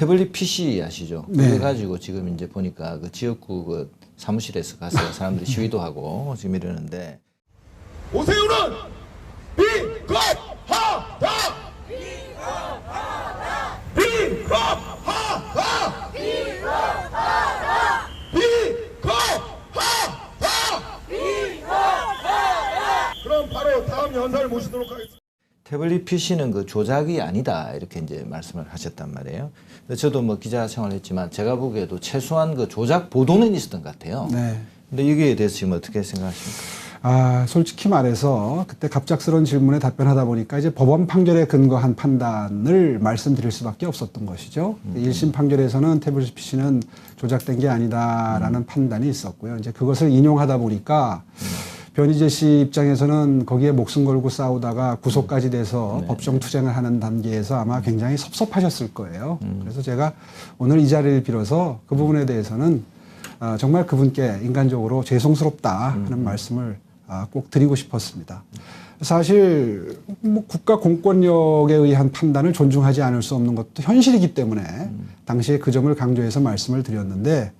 태블릿 PC 아시죠? 네. 그거 가지고 지금 이제 보니까 그 지역구 그 사무실에서 가서 사람들이 시위도 하고 지금 이러는데 오세훈은 비겁하다! 비겁하다! 비겁하다! 그럼 바로 다음 연사를 모시도록 하겠습니다. 태블릿 PC는 그 조작이 아니다 이렇게 이제 말씀을 하셨단 말이에요. 근데 저도 뭐 기자 생활했지만 제가 보기에도 최소한 그 조작 보도는 있었던 것 같아요. 네. 근데 여기에 대해서 지금 어떻게 생각하십니까? 아, 솔직히 말해서 그때 갑작스러운 질문에 답변하다 보니까 이제 법원 판결에 근거한 판단을 말씀드릴 수밖에 없었던 것이죠. 일 1심 판결에서는 태블릿 PC는 조작된 게 아니다라는 판단이 있었고요. 이제 그것을 인용하다 보니까 변희재 씨 입장에서는 거기에 목숨 걸고 싸우다가 구속까지 돼서 법정 투쟁을 하는 단계에서 아마 굉장히 섭섭하셨을 거예요. 그래서 제가 오늘 이 자리를 빌어서 그 부분에 대해서는 아, 정말 그분께 인간적으로 죄송스럽다 하는 말씀을 아, 꼭 드리고 싶었습니다. 사실 뭐 국가 공권력에 의한 판단을 존중하지 않을 수 없는 것도 현실이기 때문에 당시에 그 점을 강조해서 말씀을 드렸는데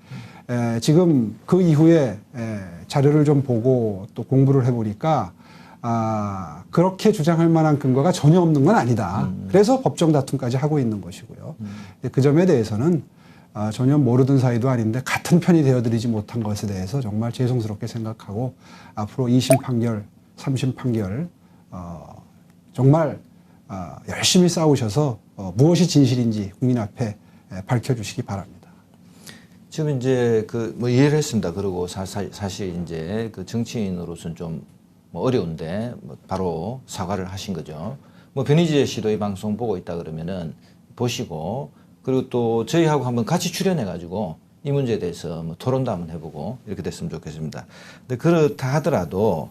에, 지금 그 이후에 에, 자료를 좀 보고 또 공부를 해보니까 아, 그렇게 주장할 만한 근거가 전혀 없는 건 아니다. 그래서 법정 다툼까지 하고 있는 것이고요. 근데 그 점에 대해서는 아, 전혀 모르던 사이도 아닌데 같은 편이 되어드리지 못한 것에 대해서 정말 죄송스럽게 생각하고 앞으로 2심 판결, 3심 판결 어, 정말 아, 열심히 싸우셔서 어, 무엇이 진실인지 국민 앞에 에, 밝혀주시기 바랍니다. 지금 이제 그 뭐 이해를 했습니다. 그리고 사, 사, 사실 이제 그 정치인으로서는 좀 뭐 어려운데 뭐 바로 사과를 하신 거죠. 뭐 변희재 씨도 이 방송 보고 있다 그러면은 보시고 그리고 또 저희하고 한번 같이 출연해 가지고 이 문제에 대해서 뭐 토론도 한번 해보고 이렇게 됐으면 좋겠습니다. 근데 그렇다 하더라도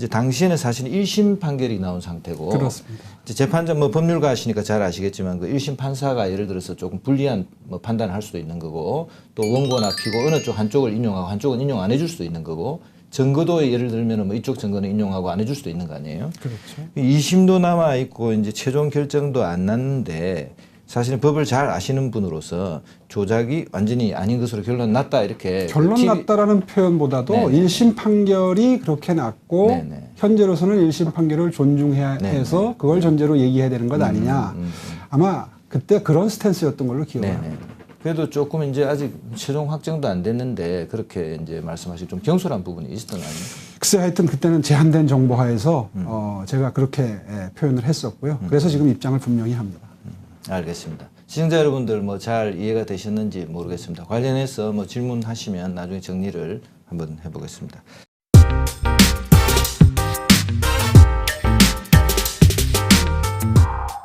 이제 당시에는 사실 1심 판결이 나온 상태고 그렇습니다. 이제 재판장 뭐 법률가시니까 잘 아시겠지만 그 1심 판사가 예를 들어서 조금 불리한 뭐 판단을 할 수도 있는 거고 또 원고나 피고 어느 쪽 한쪽을 인용하고 한쪽은 인용 안 해줄 수도 있는 거고 증거도 예를 들면 뭐 이쪽 증거는 인용하고 안 해줄 수도 있는 거 아니에요? 그렇죠. 2심도 남아 있고 이제 최종 결정도 안 났는데 사실은 법을 잘 아시는 분으로서 조작이 완전히 아닌 것으로 결론 났다 이렇게 결론 TV 났다라는 표현보다도 네네. 일 1심 판결이 그렇게 났고 네네. 현재로서는 1심 판결을 존중해야 네네. 해서 그걸 전제로 얘기해야 되는 것 아니냐. 음, 음. 아마 그때 그런 스탠스였던 걸로. 합니다. 그래도 조금 이제 아직 최종 확정도 안 됐는데 그렇게 이제 말씀하신 좀 경솔한 부분이 있었던 거 아닙니까? 글쎄 하여튼 그때는 제한된 정보 하에서 음. 어, 제가 그렇게 예, 표현을 했었고요. 그래서 지금 입장을 분명히 합니다. 알겠습니다. 시청자 여러분들 뭐 잘 이해가 되셨는지 모르겠습니다. 관련해서 뭐 질문하시면 나중에 정리를 한번 해보겠습니다.